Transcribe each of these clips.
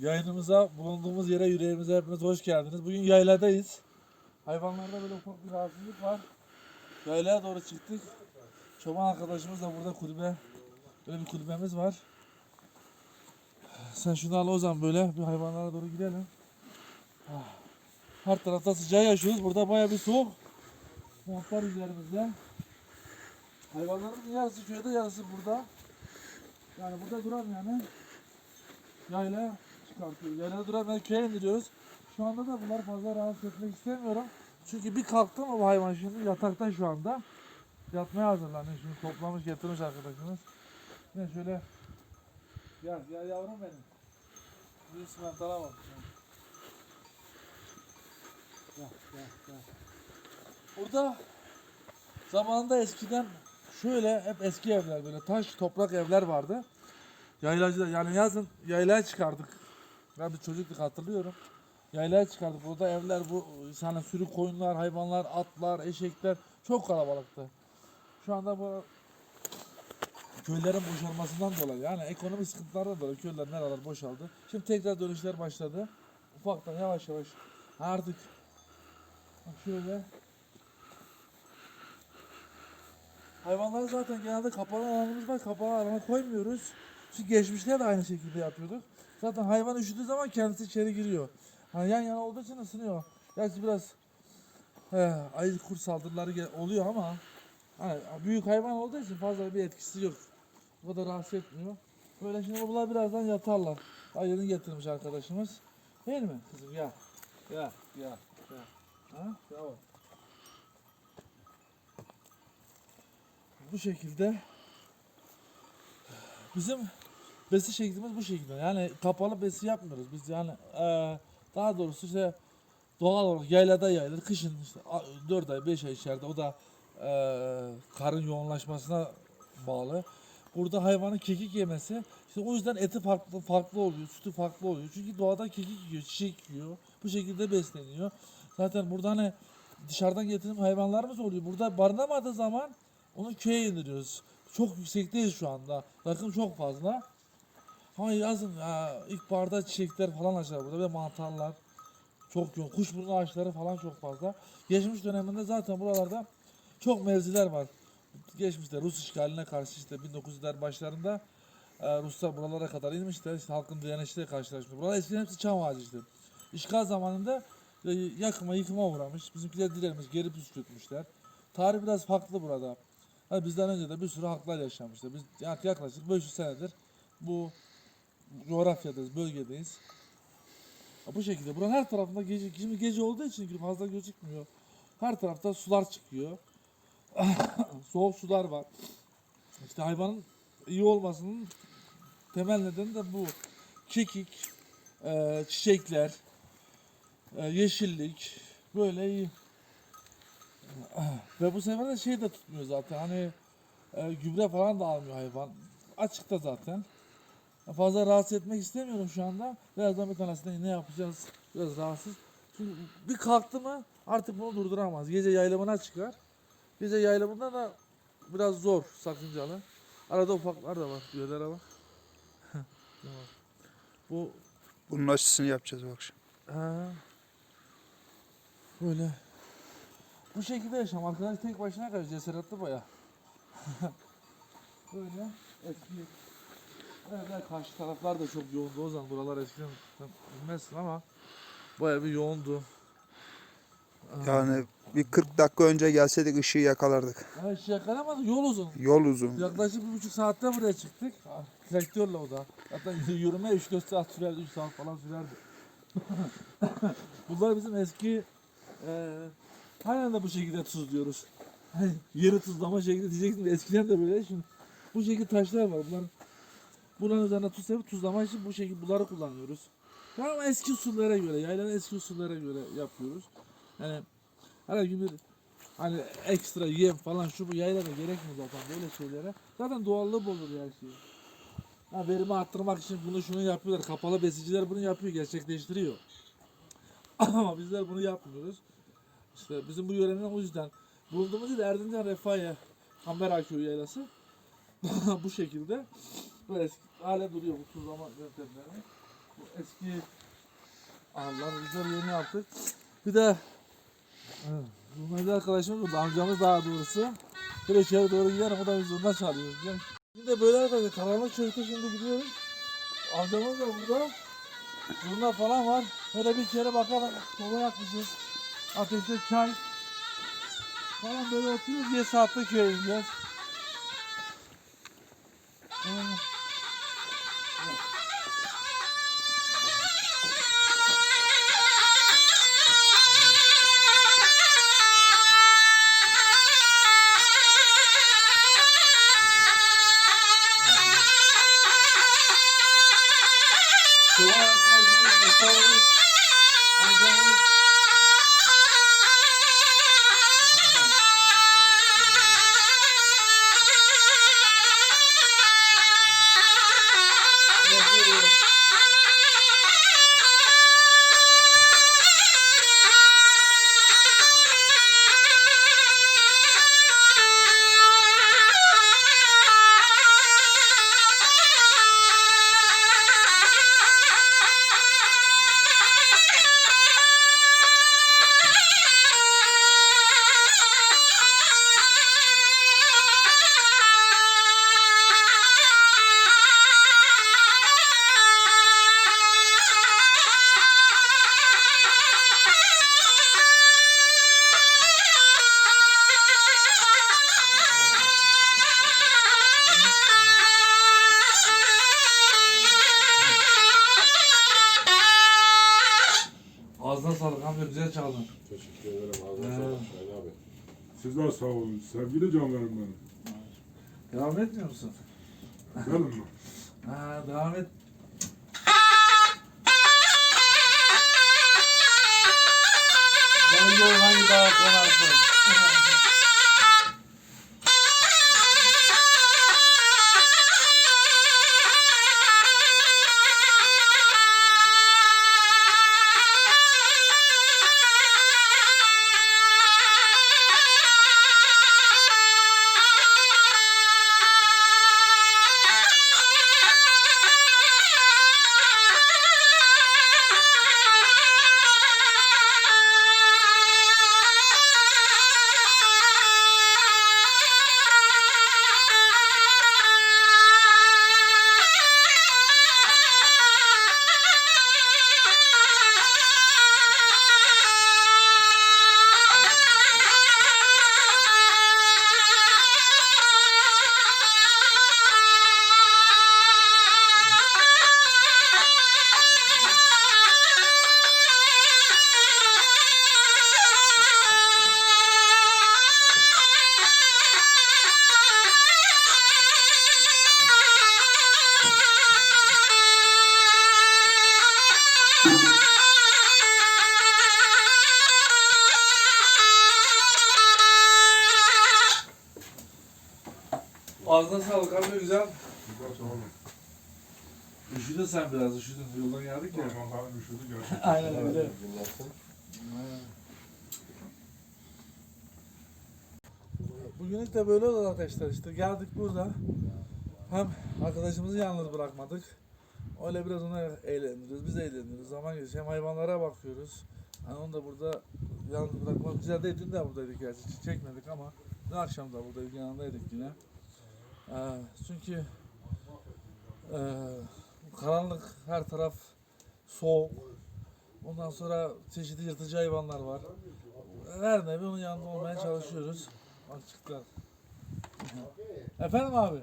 Yayınımıza, bulunduğumuz yere, yüreğimize hepiniz hoş geldiniz. Bugün yayladayız. Hayvanlarda böyle ufak bir rahatsızlık var. Yaylaya doğru çıktık. Çoban arkadaşımız da burada kulübe, böyle bir kulübemiz var. Sen şunu al Ozan böyle bir hayvanlara doğru gidelim. Ah. Her tarafta sıcağı yaşıyoruz. Burada baya bir soğuk. Montlar üzerimizde. Hayvanlarımızın yarısı köyde, yarısı burada. Yani burada duram yani. Yayla çıkartıyor. Yaylada duram yani köye indiriyoruz. Şu anda da bunları fazla rahatsız etmek istemiyorum. Çünkü bir kalktı mı hayvan şimdi yatakta şu anda. Yatmaya hazırlanıyor. Şimdi toplamış getirmiş arkadaşımız. Ne şöyle Gel gel yavrum benim. Bir simentala bak. Gel gel gel. Burada zamanında eskiden şöyle hep eski evler böyle taş toprak evler vardı. Yaylacılar yani yazın yaylaya çıkardık. Ben bir çocukluk hatırlıyorum. Yaylaya çıkardık. Burada evler bu sana sürü koyunlar, hayvanlar, atlar, eşekler çok kalabalıktı. Şu anda bu köylerin boşalmasından dolayı yani ekonomik sıkıntılardan dolayı köyler nereler boşaldı. Şimdi tekrar dönüşler başladı. Ufaktan yavaş yavaş artık şöyle Hayvanları zaten genelde kapalı alanımız var. Kapalı alana koymuyoruz. Çünkü geçmişte de aynı şekilde yapıyorduk. Zaten hayvan üşüdüğü zaman kendisi içeri giriyor. Hani yan yana olduğu için ısınıyor. Gerçi biraz he, ayı kurt saldırıları oluyor ama hani büyük hayvan olduğu için fazla bir etkisi yok. O kadar rahatsız etmiyor. Böyle şimdi bunlar birazdan yatarlar. Ayını getirmiş arkadaşımız. Değil mi kızım? Ya. Ya. Ya. Ya. Ha? Bravo. Bu şekilde bizim besi şeklimiz bu şekilde. Yani kapalı besi yapmıyoruz. Biz yani eee, daha doğrusu işte doğal olarak yaylada yayılır. Kışın işte 4 ay 5 ay içeride o da eee, karın yoğunlaşmasına bağlı. Burada hayvanın kekik yemesi işte o yüzden eti farklı farklı oluyor, sütü farklı oluyor. Çünkü doğada kekik yiyor, çiçek yiyor. Bu şekilde besleniyor. Zaten burada hani dışarıdan getirdiğim hayvanlarımız oluyor. Burada barınamadığı zaman onu köye indiriyoruz. Çok yüksekteyiz şu anda. Rakım çok fazla. Ama yazın ya, ilkbaharda çiçekler falan açar burada ve mantarlar çok yoğun. Kuşburnu ağaçları falan çok fazla. Geçmiş döneminde zaten buralarda çok mevziler var. Geçmişte Rus işgaline karşı işte 1900'ler başlarında e, Ruslar buralara kadar inmişler. İşte halkın direnişiyle karşılaşmış. Buralar eskiden hepsi çam ağacıydı. İşgal zamanında e, yakıma yıkıma uğramış. Bizimkiler direnmiş, geri püskürtmüşler. Tarih biraz farklı burada. Hani bizden önce de bir sürü halklar yaşamıştır. Biz yak- yaklaşık 500 senedir bu coğrafyadayız, bölgedeyiz. Bu şekilde. Buranın her tarafında gece, şimdi gece olduğu için fazla gözükmüyor. Her tarafta sular çıkıyor. Soğuk sular var. İşte hayvanın iyi olmasının temel nedeni de bu. Kekik, e, çiçekler, e, yeşillik böyle iyi. Ve bu sefer de şey de tutmuyor zaten. Hani e, gübre falan da almıyor hayvan. Açıkta zaten. Fazla rahatsız etmek istemiyorum şu anda. Birazdan bir tanesine ne yapacağız? Biraz rahatsız. Çünkü bir kalktı mı artık bunu durduramaz. Gece yaylamına çıkar. Gece yaylamında da biraz zor, sakıncalı. Arada ufaklar da var. Bak. Tamam. Bu Bunun aşısını yapacağız bu akşam. Ha. Böyle. Bu şekilde yaşam. Arkadaş tek başına kalıyor. Cesaretli baya. Böyle. Eski. Evet, evet, karşı taraflar da çok yoğundu o zaman. Buralar eskiden bilmezsin ama baya bir yoğundu. Yani bir 40 dakika önce gelseydik ışığı yakalardık. Ha, hiç yakalamadık. Yol uzun. Yol uzun. Yaklaşık bir buçuk saatte buraya çıktık. Traktörle o da. Hatta yürüme 3-4 saat sürerdi, 3 saat falan sürerdi. Bunlar bizim eski eee halen de bu şekilde tuzluyoruz. Hani yeri tuzlama şekli diyecektim. Eskiden de böyle. Şimdi bu şekilde taşlar var. Bunlar bunların üzerine tuz yapıp tuzlama için bu şekilde bunları kullanıyoruz. Ama eski usullere göre, yaylanın eski usullere göre yapıyoruz. Yani herhangi bir hani ekstra yem falan şu bu yaylada gerekmiyor zaten böyle şeylere. Zaten doğallığı bozuluyor her şeyi. Ha, verimi arttırmak için bunu şunu yapıyorlar. Kapalı besiciler bunu yapıyor, gerçekleştiriyor. Ama bizler bunu yapmıyoruz. İşte bizim bu yörenin o yüzden bulunduğumuz yer Erzincan Refahiye Kamber Köyü yaylası. bu şekilde böyle eski, hala duruyor bu tuzlama yöntemleri. Bu eski ağlar güzel yeni yaptık. Bir de bu mezar arkadaşımız burada amcamız daha doğrusu. Bir içeri doğru gidelim o da biz ondan çalıyoruz. Yani Şimdi de böyle arkadaşlar karanlık çöktü şimdi gidiyoruz. Amcamız da burada. Zurna falan var. Böyle bir kere bakalım. Soba yakmışız. Ateşte çay. Falan böyle oturuyoruz diye saatte köye ineceğiz. Evet. Yakmışız. Amca güzel çaldın. Teşekkür ederim ağzına Evet. sağlık Şahin abi. Sizler sağ olun. Sevgili canlarım benim. Devam etmiyor musun? Gelin mi? Ha, devam et. Ben biliyorum hangi dağa konarsın. Ağzına sağlık güzel. Sizler sağ olun. Üşüdün sen biraz üşüdün. Yoldan geldik ya. Aman ben üşüdü gerçekten. Aynen öyle. Dinlensin. Bugünlük de böyle oldu arkadaşlar işte geldik burada. Hem arkadaşımızı yalnız bırakmadık. Öyle biraz onu eğlendiriyoruz, biz eğlendiriyoruz. Zaman geçiyor. Hem hayvanlara bakıyoruz. Hani onu da burada yalnız bırakmak güzel değil. Dün de buradaydık gerçi. Çekmedik ama dün akşam da buradaydık, yanındaydık yine. Ee, çünkü ee, karanlık, her taraf soğuk. Ondan sonra çeşitli yırtıcı hayvanlar var. Her nevi onun yanında olmaya çalışıyoruz. Açıklar. Efendim abi?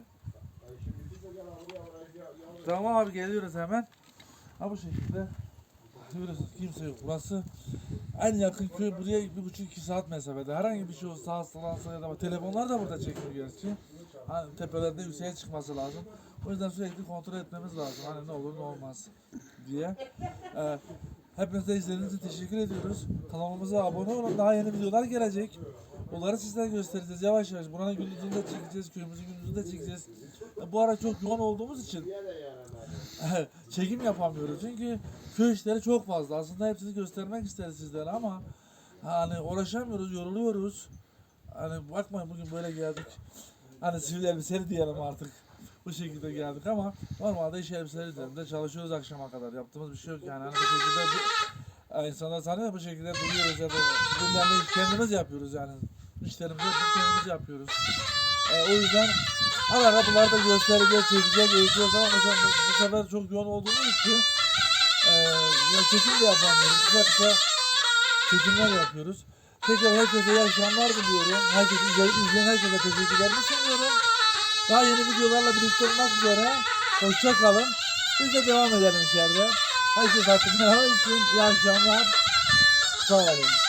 Tamam abi geliyoruz hemen. Ha bu şekilde. Görüyorsunuz kimse yok. Burası en yakın köy buraya bir buçuk iki saat mesafede. Herhangi bir şey olsa hastalansa ya da telefonlar da burada çekiyor gerçi. Hani tepelerde yükseğe çıkması lazım. O yüzden sürekli kontrol etmemiz lazım. Hani ne olur ne olmaz diye. Ee, hepinize izlediğiniz için teşekkür ediyoruz. Kanalımıza abone olun. Daha yeni videolar gelecek. Onları sizlere göstereceğiz yavaş yavaş. Buranın gündüzünü de çekeceğiz, köyümüzün gündüzünü de çekeceğiz. Bu ara çok yoğun olduğumuz için çekim yapamıyoruz. Çünkü köy işleri çok fazla. Aslında hepsini göstermek isteriz sizlere ama hani uğraşamıyoruz, yoruluyoruz. Hani bakmayın bugün böyle geldik. Hani sivil elbiseli diyelim artık. bu şekilde geldik ama normalde iş elbiseleri üzerinde çalışıyoruz akşama kadar. Yaptığımız bir şey yok yani. Hani bu şekilde bu, insanlar sanıyor bu şekilde duyuyoruz ya da bunları kendimiz yapıyoruz yani. İşlerimizi kendimiz yapıyoruz. E, o yüzden ara ara bunları da göstereceğiz, çekeceğiz, eğiteceğiz ama mesela bu, bu sefer çok yoğun olduğumuz için e, ya çekim de yapamıyoruz. Kısa kısa çekimler yapıyoruz. Tekrar herkese iyi akşamlar diliyorum. Herkese izleyen, herkese teşekkürlerimi sunuyorum. Daha yeni videolarla birlikte olmak üzere. Hoşça kalın. Biz de devam edelim içeride. Herkes hakkında helal olsun. İyi akşamlar. Sağ olun.